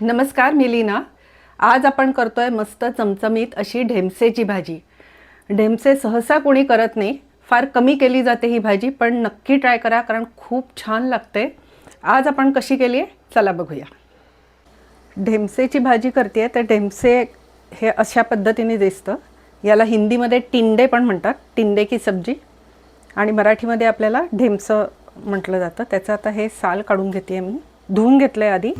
नमस्कार मी लीना आज आपण करतो आहे मस्त चमचमीत अशी ढेमसेची भाजी. ढेमसे सहसा कोणी करत नाही. फार कमी केली जाते ही भाजी पण नक्की ट्राय करा कारण खूप छान लागते. आज आपण कशी केली आहे चला बघूया. ढेमसेची भाजी करते आहे तर ढेमसे हे अशा पद्धतीने दिसतं. याला हिंदीमध्ये टिंडे पण म्हणतात टिंडे की सब्जी. आणि मराठीमध्ये आपल्याला ढेमसं म्हटलं जातं. त्याचं आता हे साल काढून घेते आहे मी. धुवून घेतलं आहे आधी.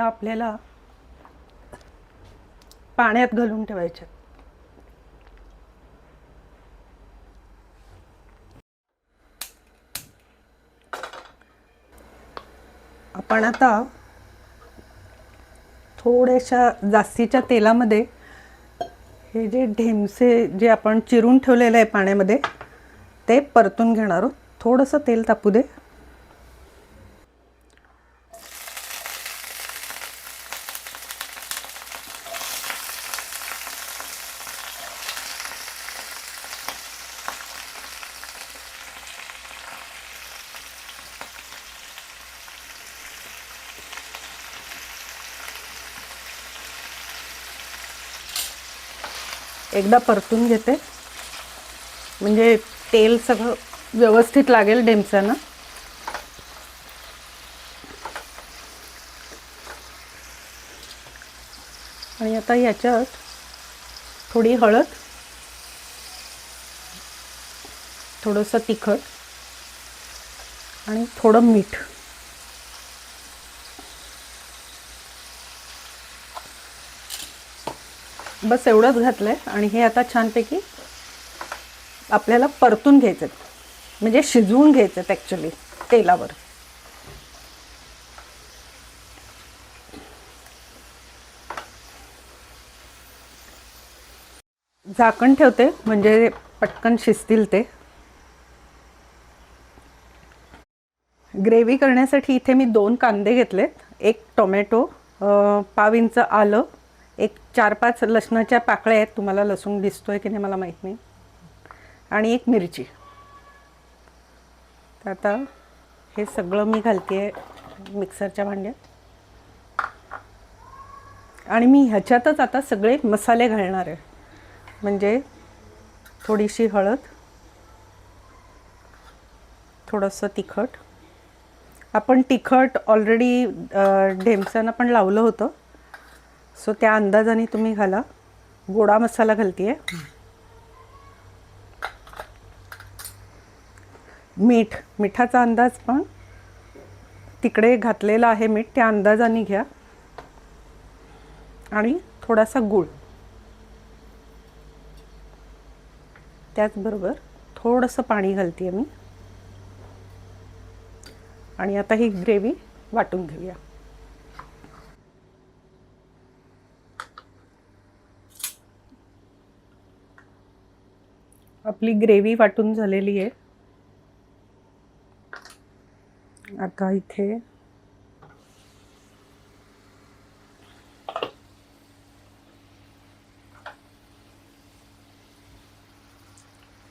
आणि आपल्याला पाण्यात घालून ठेवायच्या. आपण आता थोड्याशा जास्तीच्या तेलामध्ये हे जे ढेमसे जे आपण चिरून ठेवलेलं आहे पाण्यामध्ये ते परतून घेणार आहोत. थोडंसं तेल तापू दे. एकदा परतून घेते. म्हणजे तेल सगळं व्यवस्थित लागेल डेमच्यानं आणि आता याच्यात थोडी हळद थोडंसं तिखट आणि थोडं मीठ. बस एवढंच घातलं आहे आणि हे आता छानपैकी आपल्याला परतून घ्यायचं म्हणजे शिजवून घ्यायचं ॲक्च्युली तेलावर. झाकण ठेवते म्हणजे पटकन शिजतील ते. ग्रेव्ही करण्यासाठी इथे मी दोन कांदे घेतलेत. एक टोमॅटो पाव इंच आलं एक चार पाच लसणाच्या पाकळ्या आहेत तुम्हाला लसूण दिसतोय की नाही मला माहीत नाही. आणि एक मिरची. तर आता हे सगळं मी घालते आहे मिक्सरच्या भांड्यात. आणि मी ह्याच्यातच आता सगळे मसाले घालणार आहे. म्हणजे थोडीशी हळद थोडंसं तिखट. आपण तिखट ऑलरेडी ढेमसानं पण लावलं होतं. सो त्या अंदाजाने तुम्ही घाला. गोडा मसाला घालते आहे मीठ. मिठाचा अंदाज पण तिकडे घातलेला आहे मीठ. त्या अंदाजाने घ्या. आणि थोडासा गूळ. त्याचबरोबर थोडंसं पाणी घालते आहे मी. आणि आता ही ग्रेव्ही वाटून घेऊया. आपली ग्रेव्ही वाटून झालेली आहे. आता इथे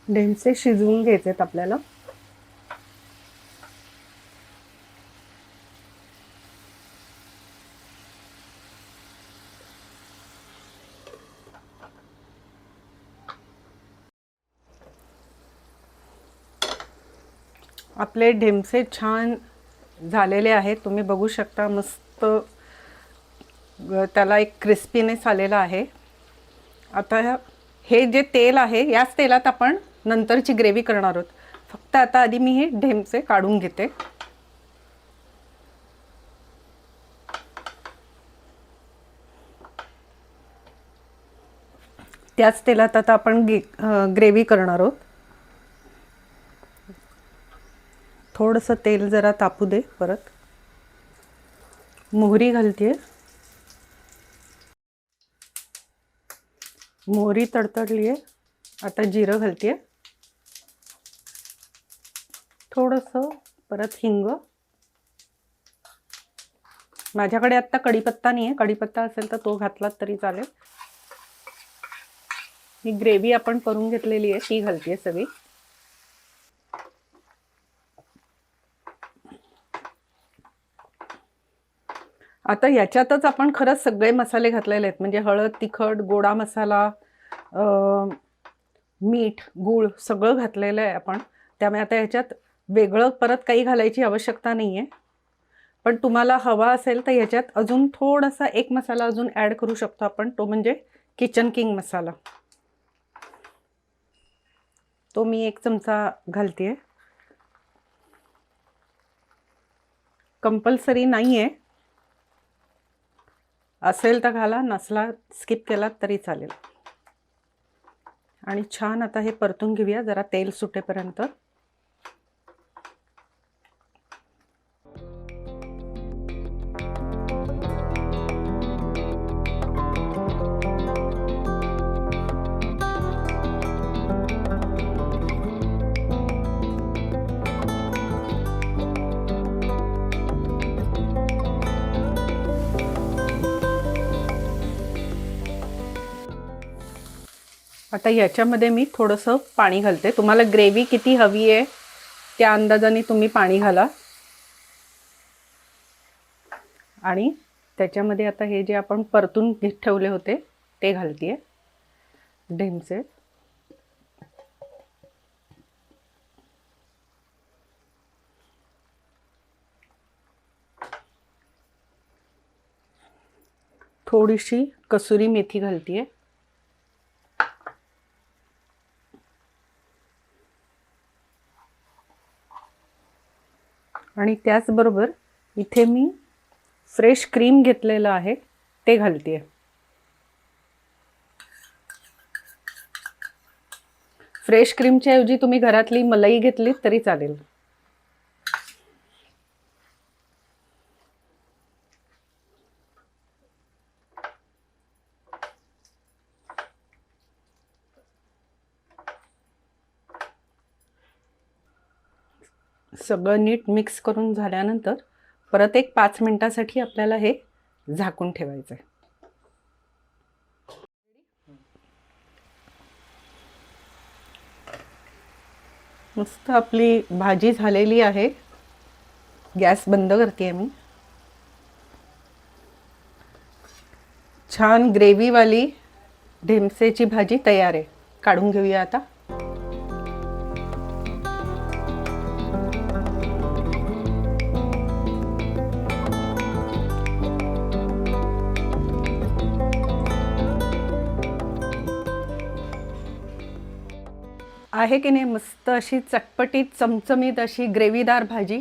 ढेमसे शिजवून घ्यायचे आहेत आपल्याला. आपले ढेमसे छान झालेले आहेत. तुम्ही बघू शकता मस्त त्याला एक क्रिस्पीनेस आलेला आहे. आता हे जे तेल आहे याच तेलात आपण नंतरची ग्रेव्ही करणार आहोत. फक्त आता आधी मी हे ढेमसे काढून घेते. त्याच तेलात आता आपण ग्रेव्ही करणार आहोत. थोडंसं तेल जरा तापू दे परत. मोहरी घालते मोहरी तडतडली आहे आता जिरं घालते थोडंसं परत हिंग. माझ्याकडे आत्ता कढीपत्ता नाही आहे कढीपत्ता असेल तर तो घातलात तरी चालेल. ही ग्रेव्ही आपण करून घेतलेली आहे ती घालते सगळी. आता याच्यातच आपण खरंच सगळे मसाले घातलेले आहेत. म्हणजे हळद तिखट गोडा मसाला मीठ गूळ सगळं घातलेलं आहे आपण. त्यामुळे आता याच्यात वेगळं परत काही घालायची आवश्यकता नाही आहे पण तुम्हाला हवा असेल तर ह्याच्यात अजून थोडासा एक मसाला अजून ॲड करू शकतो आपण. तो म्हणजे किचन किंग मसाला. तो मी एक चमचा घालते कंपल्सरी नाही आहे असेल तर घाला नसला स्किप केलात तरी चालेल. आणि छान आता हे परतून घेऊया जरा तेल सुटेपर्यंत. आता याच्यामध्ये मी थोडंसं पाणी घालते. तुम्हाला ग्रेव्ही किती हवी आहे त्या अंदाजाने तुम्ही पाणी घाला. आणि त्याच्यामध्ये आता हे जे आपण परतून घेत ठेवले होते ते घालते ढेमसे. थोडीशी कसुरी मेथी घालते आहे आणि त्याचबरोबर इथे मी फ्रेश क्रीम घेतलेलं आहे ते घालते फ्रेश क्रीमच्या ऐवजी तुम्ही घरातली मलाई घेतली तरी चालेल. सगळं नीट मिक्स करून झाल्यानंतर परत एक पाच मिनटासाठी आपल्याला हे झाकून ठेवायचं आहे मस्त आपली भाजी झालेली आहे. गॅस बंद करते मी. छान ग्रेव्हीवाली ढेमसेची भाजी तयार आहे. काढून घेऊया आता. आहे की नाही मस्त अशी चटपटीत चमचमीत अशी ग्रेव्हीदार भाजी.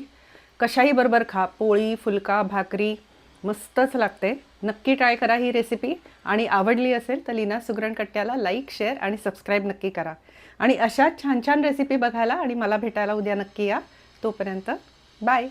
कशाही बरोबर खा. पोळी फुलका भाकरी मस्तच लागते. नक्की ट्राय करा ही रेसिपी आणि आवडली असेल तर लीना सुगरण कट्ट्याला लाईक शेअर आणि सबस्क्राईब नक्की करा. आणि अशाच छान छान रेसिपी बघायला आणि मला भेटायला उद्या नक्की या. तोपर्यंत बाय